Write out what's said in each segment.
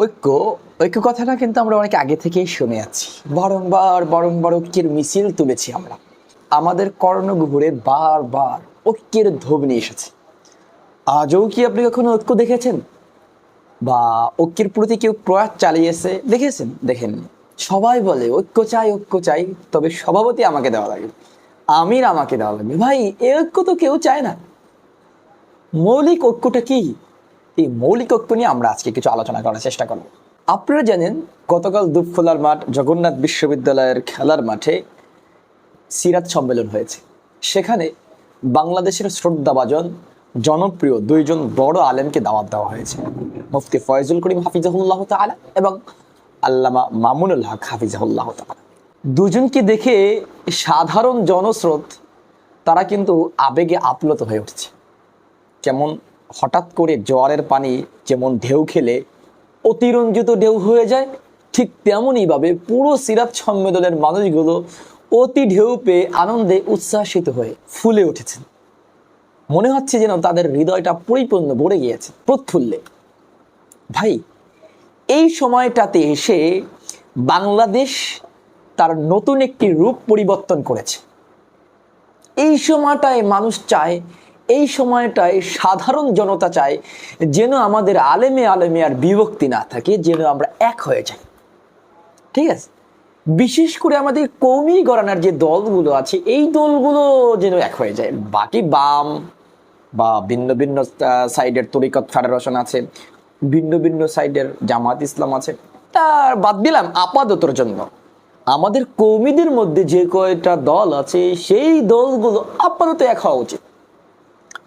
ঐক্য ঐক্য কথাটা কিন্তু আমরা অনেক আগে থেকেই শুনে আছি। বারংবার বারংবার ঐক্যের মিছিল তুলেছি আমরা। আমাদের কর্ণগুহরে বারবার ঐক্যের ধ্বনি এসেছে। আজও কি আপনি কখনো ঐক্য দেখেছেন? বা ঐক্যের প্রতি কেউ প্রয়াস চালিয়েছে? দেখেছেন? দেখেননি। সবাই বলে, ঐক্য চাই ঐক্য চাই। তবে সভাপতি আমাকে দেওয়া লাগে। আমির আমাকে দেওয়া লাগবে ভাই, এ ঐক্য তো কেউ চায় না। মৌলিক ঐক্যটা কি? এই মৌলিক ঐক্য নিয়ে আমরা আজকে কিছু আলোচনা করার চেষ্টা করব। আপনারা জানেন, গতকাল দুপফুলার মাঠ, জগন্নাথ বিশ্ববিদ্যালয়ের খেলার মাঠে সিরাত সম্মেলন হয়েছে। সেখানে বাংলাদেশের শ্রদ্ধাভাজন, জনপ্রিয় দুইজন বড় আলেমকে দাওয়াত দেওয়া হয়েছে। মুফতি ফয়জুল করিম হাফিজাহুল্লাহ তাআলা এবং আল্লামা মামুনুল হক হাফিজাহুল্লাহ তাআলা। দুজনকে দেখে সাধারণ জনস্রোত, তারা কিন্তু আবেগে আপ্লুত হয়ে উঠছে। যেমন হঠাৎ করে জোয়ারের পানি যেমন ঢেউ খেলে অতিরঞ্জিত ঢেউ হয়ে যায়, ঠিক তেমনইভাবে পুরো সিরাত সম্মেলনের মানুষগুলো অতি ঢেউ পেয়ে আনন্দে উচ্ছ্বাসিত হয়ে ফুলে উঠেছেন। মনে হচ্ছে যেন তাদের হৃদয়টা পরিপূর্ণ ভরে গিয়েছে প্রৎফুল্লে ভাই, এই সময়টাতে এসে বাংলাদেশ তার নতুন একটি রূপ পরিবর্তন করেছে। এই সময়টায় মানুষ চায় এই সময়টায় সাধারণ জনতা চায় যেন আমাদের আলেমে আলেমে আর বিভক্তি না থাকে, যেন আমরা এক হয়ে যাই। ঠিক আছে? বিশেষ করে আমাদের কৌমি গড়ানার যে দলগুলো আছে, এই দলগুলো যেন এক হয়ে যায়। বাকি বাম বা ভিন্ন ভিন্ন সাইডের তরিকত ফেডারেশন আছে, ভিন্ন ভিন্ন সাইডের জামাত ইসলাম আছে। তার বাদ দিলাম আপাততর জন্য। আমাদের কৌমিদের মধ্যে যে কয়টা দল আছে, সেই দলগুলো আপাতত এক হওয়া উচিত।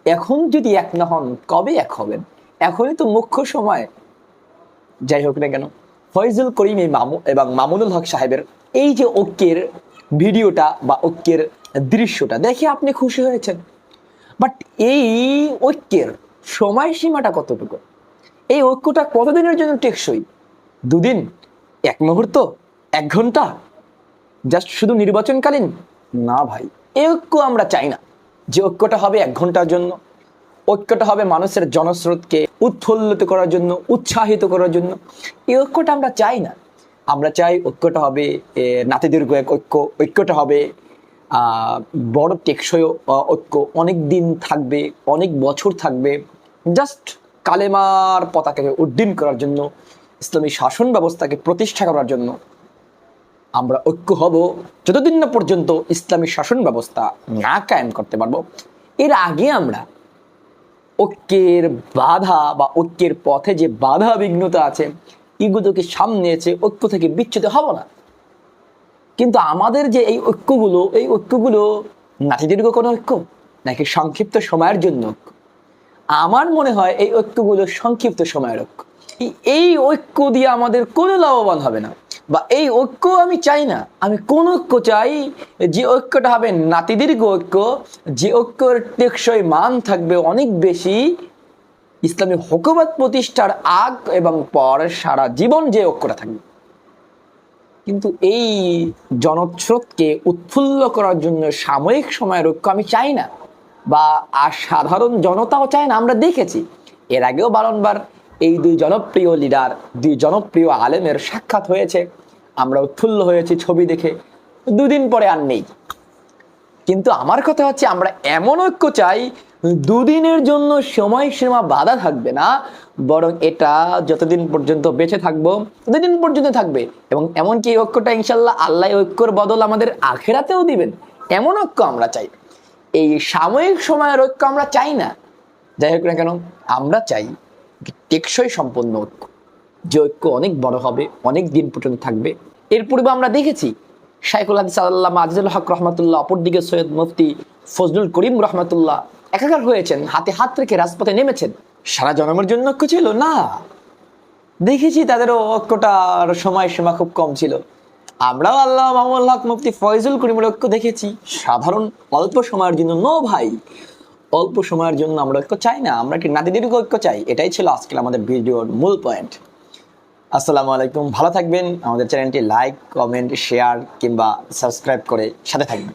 এখন যদি এক না হন, কবে এক হবেন? এখনই তো মুখ্য সময়। যাই হোক না কেন, ফয়জুল করিম এই মামু, এবং মামুনুল হক সাহেবের এই যে ঐক্যের ভিডিওটা বা ঐক্যের দৃশ্যটা, দেখে আপনি খুশি হয়েছেন। বাট এই ঐক্যের সময়সীমাটা কতটুকু? এই ঐক্যটা কতদিনের জন্য টেকসই? দুদিন? এক মুহূর্ত? এক ঘণ্টা? জাস্ট শুধু নির্বাচনকালীন? না ভাই, এই ঐক্য আমরা চাই না। যে ঐক্যটা হবে এক ঘণ্টার জন্য, ঐক্যটা হবে মানুষের জনস্রোতকে উৎফুল্লিত করার জন্য, উৎসাহিত করার জন্য। এই ঐক্যটা আমরা চাই না। আমরা চাই ঐক্যটা হবে নাতিদীর্ঘ এক ঐক্য, ঐক্যটা হবে বড় টেকসই ঐক্য। অনেক দিন থাকবে, অনেক বছর থাকবে, জাস্ট কালেমার পতাকাকে উড্ডীন করার জন্য, ইসলামী শাসন ব্যবস্থাকে প্রতিষ্ঠা করার জন্য আমরা ঐক্য হব। যতদিন না পর্যন্ত ইসলামী শাসন ব্যবস্থা না কায়েম করতে পারব, এর আগে আমরা ঐক্যের বাধা বা ঐক্যের পথে যে বাধা বিঘ্নতা আছে, এগুলোকে সামনে এসে ঐক্য থেকে বিচ্ছুত হব না। কিন্তু আমাদের যে এই ঐক্যগুলো এই ঐক্যগুলো নাতিদীর্ঘ কোনো ঐক্য, নাকি সংক্ষিপ্ত সময়ের জন্য ঐক্য? আমার মনে হয় এই ঐক্যগুলো সংক্ষিপ্ত সময়ের ঐক্য। এই- এই ঐক্য দিয়ে আমাদের কোনো লাভবান হবে না। বা এই ঐক্য আমি চাই না। আমি কোন ঐক্য চাই? যে ঐক্যটা হবে নাতিদীর্ঘ ঐক্য, যে ঐক্যের টেকসই মান থাকবে অনেক বেশি। ইসলামী হকুমত প্রতিষ্ঠার আগ এবং পর সারা জীবন যে ঐক্যটা থাকবে। কিন্তু এই জনস্রোতকে উৎফুল্ল করার জন্য সাময়িক সময়ের ঐক্য আমি চাই না বা আর সাধারণ জনতাও চায় না, আমরা দেখেছি। এর আগেও বারংবার এই দুই জনপ্রিয় লিডার দুই জনপ্রিয় আলেমের সাক্ষাৎ হয়েছে। আমরা উৎফুল্ল হয়েছি ছবি দেখে। দুদিন পরে আর নেই। কিন্তু আমার কথা হচ্ছে, আমরা এমন ঐক্য চাই, দুদিনের জন্য সময়সীমা বাধা থাকবে না, বরং এটা যতদিন পর্যন্ত বেঁচে থাকব ততদিন পর্যন্ত থাকবে। এবং এমনকি এই ঐক্যটা ইনশাল্লাহ আল্লাহ ঐক্যর বদল আমাদের আখেরাতেও দিবেন। এমন ঐক্য আমরা চাই। এই সাময়িক সময়ের ঐক্য আমরা চাই না। যাই হোক না কেন, আমরা চাই টেকসই সম্পন্ন ঐক্য। যে ঐক্য অনেক বড় হবে, অনেক দিন পর্যন্ত থাকবে। এর পূর্বে আমরা দেখেছি, শাইখুল হাদিস আল্লাহ আজিজুল হক রহমতুল্লাহ, অপরদিকে সৈয়দ মুফতি ফজলুল করিম রহমতুল্লাহ একাকার হয়েছেন, হাতে হাত রেখে রাজপথে নেমেছেন। সারা জনমের জন্য ঐক্য ছিল? না। দেখেছি তাদেরও ঐক্যটার সময়সীমা খুব কম ছিল। আমরাও আল্লাহ মামুল মুফতি ফয়জুল করিমের ঐক্য দেখেছি। সাধারণ অল্প সময়ের জন্য, নো ভাই, অল্প সময়ের জন্য আমরা ঐক্য চাই না। আমরা কি নাতিদীর্ঘ ঐক্য চাই? এটাই ছিল আজকে আমাদের ভিডিওর মূল পয়েন্ট আসসালামু আলাইকুম। ভালো থাকবেন। আমাদের চ্যানেলটি লাইক কমেন্ট শেয়ার কিংবা সাবস্ক্রাইব করে সাথে থাকবেন।